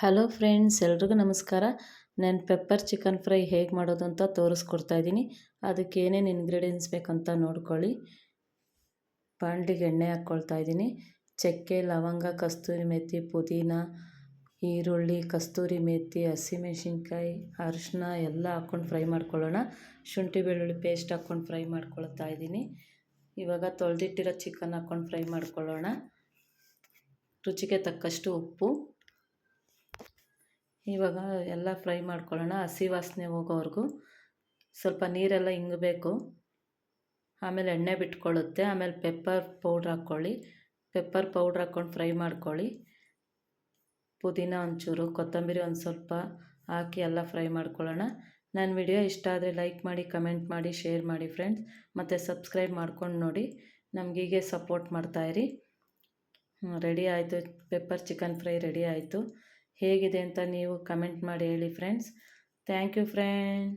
Hello friends, ಎಲ್ರಿಗೂ ನಮಸ್ಕಾರ. ನಾನು ಪೆಪ್ಪರ್ ಚಿಕನ್ ಫ್ರೈ ಹೇಗೆ ಮಾಡೋದು ಅಂತ ತೋರಿಸ್ಕೊಡ್ತಾ ಇದ್ದೀನಿ. ಅದಕ್ಕೆ ಏನೇನು ಇಂಗ್ರೀಡಿಯೆಂಟ್ಸ್ ಬೇಕಂತ ನೋಡ್ಕೊಳ್ಳಿ. ಬಾಣಲಿಗೆ ಎಣ್ಣೆ ಹಾಕ್ಕೊಳ್ತಾ ಇದ್ದೀನಿ. ಚಕ್ಕೆ, ಲವಂಗ, ಕಸ್ತೂರಿ ಮೆಥಿ ಪುದೀನ, ಈರುಳ್ಳಿ, ಕಸ್ತೂರಿ ಮೆಥಿ ಹಸಿಮೆಣ್ಸಿನ್ಕಾಯಿ ಅರಿಶಿನ ಎಲ್ಲ ಹಾಕ್ಕೊಂಡು ಫ್ರೈ ಮಾಡ್ಕೊಳ್ಳೋಣ. ಶುಂಠಿ ಬೆಳ್ಳುಳ್ಳಿ ಪೇಸ್ಟ್ ಹಾಕ್ಕೊಂಡು ಫ್ರೈ ಮಾಡ್ಕೊಳ್ತಾ ಇದ್ದೀನಿ. ಇವಾಗ ತೊಳೆದಿಟ್ಟಿರೋ ಚಿಕನ್ ಹಾಕ್ಕೊಂಡು ಫ್ರೈ ಮಾಡ್ಕೊಳ್ಳೋಣ. ರುಚಿಗೆ ತಕ್ಕಷ್ಟು ಉಪ್ಪು. ಇವಾಗ ಎಲ್ಲ ಫ್ರೈ ಮಾಡ್ಕೊಳ್ಳೋಣ. ಹಸಿ ವಾಸನೆ ಹೋಗೋವರೆಗೂ. ಸ್ವಲ್ಪ ನೀರೆಲ್ಲ ಇಂಗಬೇಕು ಆಮೇಲೆ ಎಣ್ಣೆ ಬಿಟ್ಕೊಳ್ಳುತ್ತೆ. ಆಮೇಲೆ ಪೆಪ್ಪರ್ ಪೌಡ್ರ್ ಹಾಕ್ಕೊಳ್ಳಿ. ಪೆಪ್ಪರ್ ಪೌಡ್ರ್ ಹಾಕ್ಕೊಂಡು ಫ್ರೈ ಮಾಡ್ಕೊಳ್ಳಿ. ಪುದೀನ ಒಂಚೂರು, ಕೊತ್ತಂಬರಿ ಒಂದು ಸ್ವಲ್ಪ ಹಾಕಿ ಎಲ್ಲ ಫ್ರೈ ಮಾಡ್ಕೊಳ್ಳೋಣ. ನನ್ನ ವಿಡಿಯೋ ಇಷ್ಟ ಆದರೆ ಲೈಕ್ ಮಾಡಿ, ಕಮೆಂಟ್ ಮಾಡಿ, ಶೇರ್ ಮಾಡಿ ಫ್ರೆಂಡ್ಸ್. ಮತ್ತು ಸಬ್ಸ್ಕ್ರೈಬ್ ಮಾಡ್ಕೊಂಡು ನೋಡಿ. ನಮಗೀಗೆ ಸಪೋರ್ಟ್ ಮಾಡ್ತಾಯಿರಿ ರೆಡಿ ಆಯಿತು. ಪೆಪ್ಪರ್ ಚಿಕನ್ ಫ್ರೈ ರೆಡಿ ಆಯಿತು. ಹೇಗಿದೆ ಅಂತ ನೀವು ಕಮೆಂಟ್ ಮಾಡಿ ಹೇಳಿ ಫ್ರೆಂಡ್ಸ್ ಥ್ಯಾಂಕ್ ಯು ಫ್ರೆಂಡ್